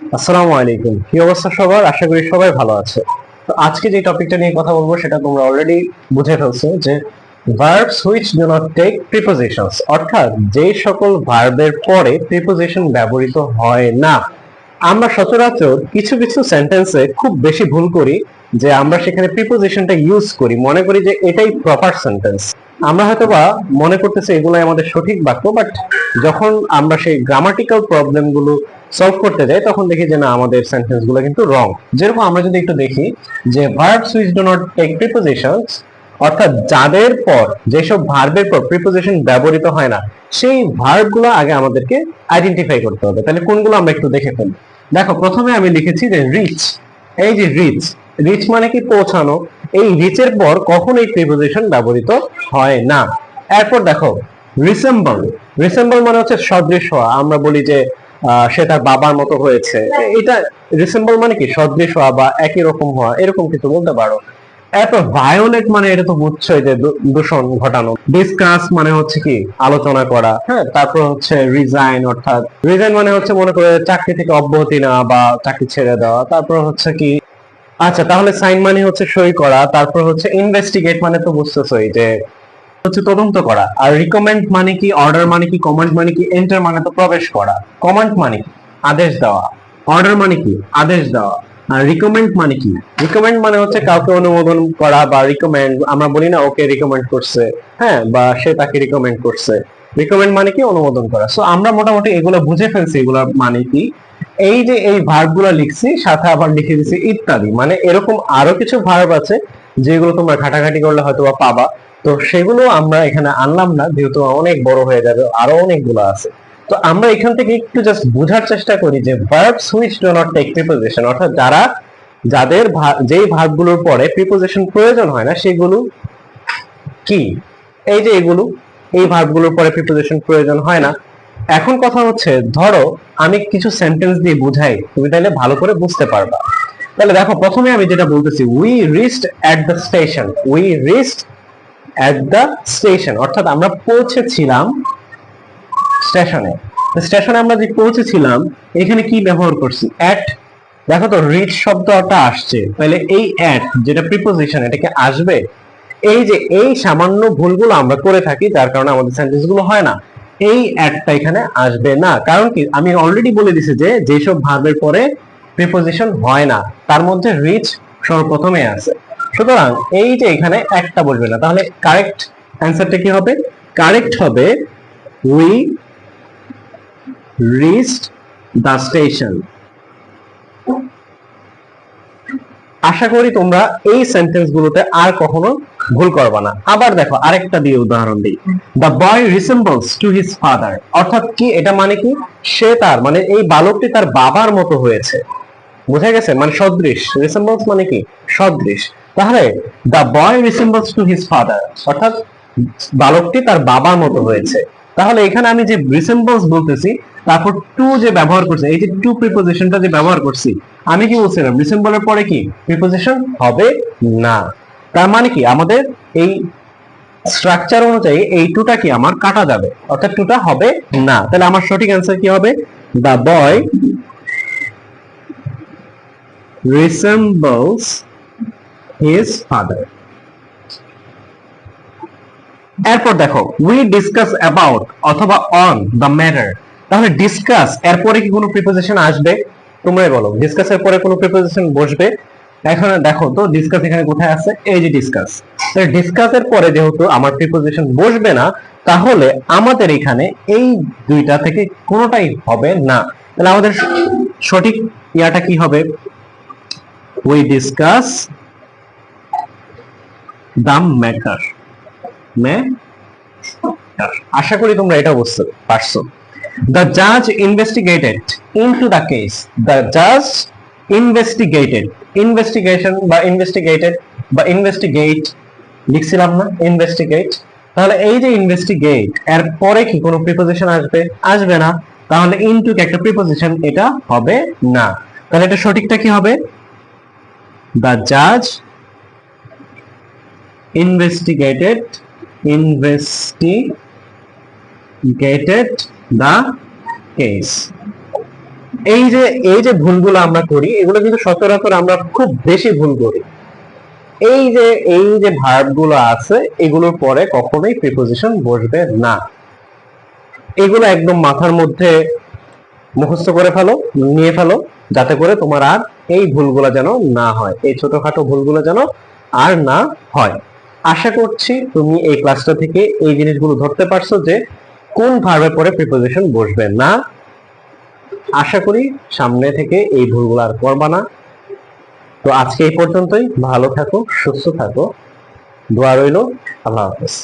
আসসালামু আলাইকুম। কি অবস্থা সবার? আশা করি সবাই ভালো আছে। তো আজকে যে টপিকটা নিয়ে কথা বলব, সেটা তোমরা অলরেডি বুঝে ফেলছো যে verbs which do not take prepositions অর্থাৎ যে সকল ভার্বের পরে প্রিপোজিশন ব্যবহৃত হয় না। আমরা সচরাচর কিছু কিছু সেন্টেন্সে খুব বেশি ভুল করি যে আমরা সেখানে প্রিপোজিশনটা ইউজ করি, মনে করি যে এটাই প্রপার সেন্টেন্স আমরা হয়তোবা মনে করতেছি এগুলাই আমাদের সঠিক বাক্য বাট যখন আমরা সেই গ্রামাটিক্যাল প্রবলেমগুলো সলভ করতে যাই তখন দেখি যে না, আমাদের সেন্টেন্সগুলো কিন্তু রং যেরকম আমরা যদি একটু দেখি যে verb which do not take prepositions অর্থাৎ যাদের পর যেসব ভার্বের পর প্রিপোজিশন ব্যবহৃত হয় না, সেই ভার্বগুলো আগে আমাদেরকে আইডেন্টিফাই করতে হবে। তাহলে কোনগুলো আমরা একটু দেখে ফেলি? দেখো, প্রথমে আমি লিখেছি যে রিচ এই যে রিচ রিচ মানে কি? পৌঁছানো। এই রিচের পর কখন এই প্রিপোজিশন ব্যবহৃত হয় না। এরপর দেখো রিসেম্বল রিসেম্বল মানে হচ্ছে সদৃশ হওয়া। আমরা বলি যে সে তার বাবার মতো হয়েছে। এটা রিসেম্বল মানে কি? সদৃশ হওয়া বা একই রকম হওয়া, এরকম কিছু বলতে পারো। এরপর ভায়োলেট মানে এটা তো বুঝছোই যে দূষণ ঘটানো। ডিসকাস মানে হচ্ছে কি? আলোচনা করা হ্যাঁ? তারপর হচ্ছে রিজাইন অর্থাৎ রিজাইন মানে হচ্ছে মনে করে চাকরি থেকে অব্যাহতি নেওয়া বা চাকরি ছেড়ে দেওয়া। তারপর হচ্ছে কি? আচ্ছা তাহলে সাইন মানে হচ্ছে সই করা, তারপর হচ্ছে ইনভেস্টিগেট মানে তো বুঝতেছই যে হচ্ছে তদন্ত করা। আর রিকমেন্ড মানে কি অর্ডার মানে কি কমান্ড মানে কি এন্টার মানে তো প্রবেশ করা। কমান্ড মানে কি? আদেশ দেওয়া। অর্ডার মানে কি? আদেশ দেওয়া। আর রিকমেন্ড মানে কি? রিকমেন্ড মানে হচ্ছে কাউকে অনুমোদন করা বা রিকমেন্ড আমরা বলি না ওকে রিকমেন্ড করছে হ্যাঁ বা সে তাকে রিকমেন্ড করছে। রিকমেন্ড মানে কি? অনুমোদন করা। সো আমরা মোটামুটি এগুলো বুঝে ফেলছি এগুলোর মানে কি? এই যে এই ভার্বগুলো লিখছি, সাথে আবার লিখে দিছি ইত্যাদি। মানে এরকম আরও কিছু ভার্ব আছে, যেগুলো তোমরা ঘাটাঘাটি করলে হয়তো বা পাবা। তো সেগুলো আমরা এখানে আনলাম না, যেহেতু অনেক বড় হয়ে যাবে, আরও অনেকগুলো আছে। তো আমরা এখান থেকে একটু জাস্ট বোঝার চেষ্টা করি যে verbs which do not take preposition অর্থাৎ যারা, যাদের যেই ভার্বগুলোর পরে প্রিপোজিশন প্রয়োজন হয় না, সেগুলো কি? এই যে এগুলো, এই ভার্বগুলোর পরে প্রিপোজিশন প্রয়োজন হয় না। এখন কথা হচ্ছে, ধরো আমি কিছু সেন্টেন্স দিয়ে বুঝাই, তুমি তাহলে ভালো করে বুঝতে পারবা। তাহলে দেখো, প্রথমে আমি যেটা বলতেছি we reached at the station we reached at the station অর্থাৎ আমরা পৌঁছেছিলাম স্টেশনে। স্টেশনে আমরা যে পৌঁছেছিলাম, এখানে কি ব্যবহার করছি? অ্যাট দেখো তো রিচ শব্দটা আসছে। তাহলে এই অ্যাট যেটা প্রিপোজিশন এটাকে আসবে? এই যে এই সামান্য ভুলগুলো আমরা করে থাকি, যার কারণে আমাদের সেন্টেন্সগুলো হয় না। এই অ্যাডটা এখানে আসবে না। কারণ কি, আমি অলরেডি বলে দিছি যে, যেসব ভার্বের পরে প্রিপোজিশন হয় না, তার মধ্যে রিচ সর্বপ্রথমে আছে। সুতরাং এই যে এখানে একটা বলবে না, তাহলে কারেক্ট অ্যান্সারটা কি হবে? কারেক্ট হবে উই রিচড দ্য স্টেশন আশা করি তোমরা এই সেন্টেন্স গুলোতে আর কখনো ভুল করবা না। আবার দেখো, আরেকটা দিয়ে উদাহরণ দিই। The boy resembles to his father অর্থাৎ কি, এটা মানে কি? সে তার মানে এই বালকটি তার বাবার মতো হয়েছে। বোঝা গেছে? মানে সদৃশ। রিসেম্বলস মানে কি? সদৃশ। তাহলে the boy resembles to his father অর্থাৎ বালকটি তার বাবার মতো হয়েছে। তাহলে এখানে আমি যে রিসেম্বলস বলতেছি, তারপর টু যে ব্যবহার করছি, এই যে টু প্রিপোজিশনটা যে ব্যবহার করছি, আমি কি বলছিলাম? রিসেম্বলের পরে কি? প্রিপোজিশন হবে না। তার মানে কি? আমাদের এই স্ট্রাকচার অনুযায়ী এই টুটা কি আমার কাটা যাবে? অর্থাৎ টুটা হবে না। তাহলে আমার সঠিক অ্যান্সার কি হবে? The boy resembles his father. এরপর দেখো উই ডিসকাস অ্যাবাউট অথবা অন দ্য ম্যাটার তাহলে ডিসকাস এরপরে কি কোনো প্রিপোজিশন আসবে? তোমরাই বলো ডিসকাস এর পরে কোনো প্রিপোজিশন বসবে? এখানে দেখো তো ডিসকাস এখানে কোথায় আছে? এই যে ডিসকাস ডিসকাস এর পরে যেহেতু আমার প্রিপোজিশন বসবে না, তাহলে আমাদের এখানে এই দুইটা থেকে কোনোটাই হবে না। তাহলে আমাদের সঠিক ইয়াটা কি হবে? We discuss the matter আশা করি তোমরা এটা বুঝতে পারছ the judge investigated into the case the judge investigated investigation বা investigated বা investigate লিখছিলাম না investigate তাহলে এই যে investigate এর পরে কি কোনো প্রিপোজিশন আসবে আসবে না তাহলে ইনটু একটা প্রিপোজিশন এটা হবে না তাহলে এটা সঠিকটা কি হবে the judge investigated investigated the case. এই যে এই যে ভুলগুলো আমরা করি, এগুলো কিন্তু সচরাচর আমরা খুব বেশি ভুল করি। এই যে এই যে ভার্বগুলো আছে, এগুলোর পরে কখনোই প্রিপোজিশন বসবে না। এগুলো একদম মাথার মধ্যে মুখস্থ করে ফেলো, নিয়ে ফেলো, যাতে করে তোমার আর এই ভুলগুলো যেন না হয়, এই ছোটখাটো ভুলগুলো যেন আর না হয়। আশা করছি তুমি এই ক্লাসটা থেকে এই জিনিসগুলো ধরতে পারছ যে কোন ভার্বের পরে প্রিপোজিশন বসবে না। আশা করি সামনে থেকে এই ভুলগুলো আর করবা না। তো আজকে এই পর্যন্তই, ভালো থাকো, সুস্থ থাকো, দোয়া রইল, আল্লাহ হাফেজ।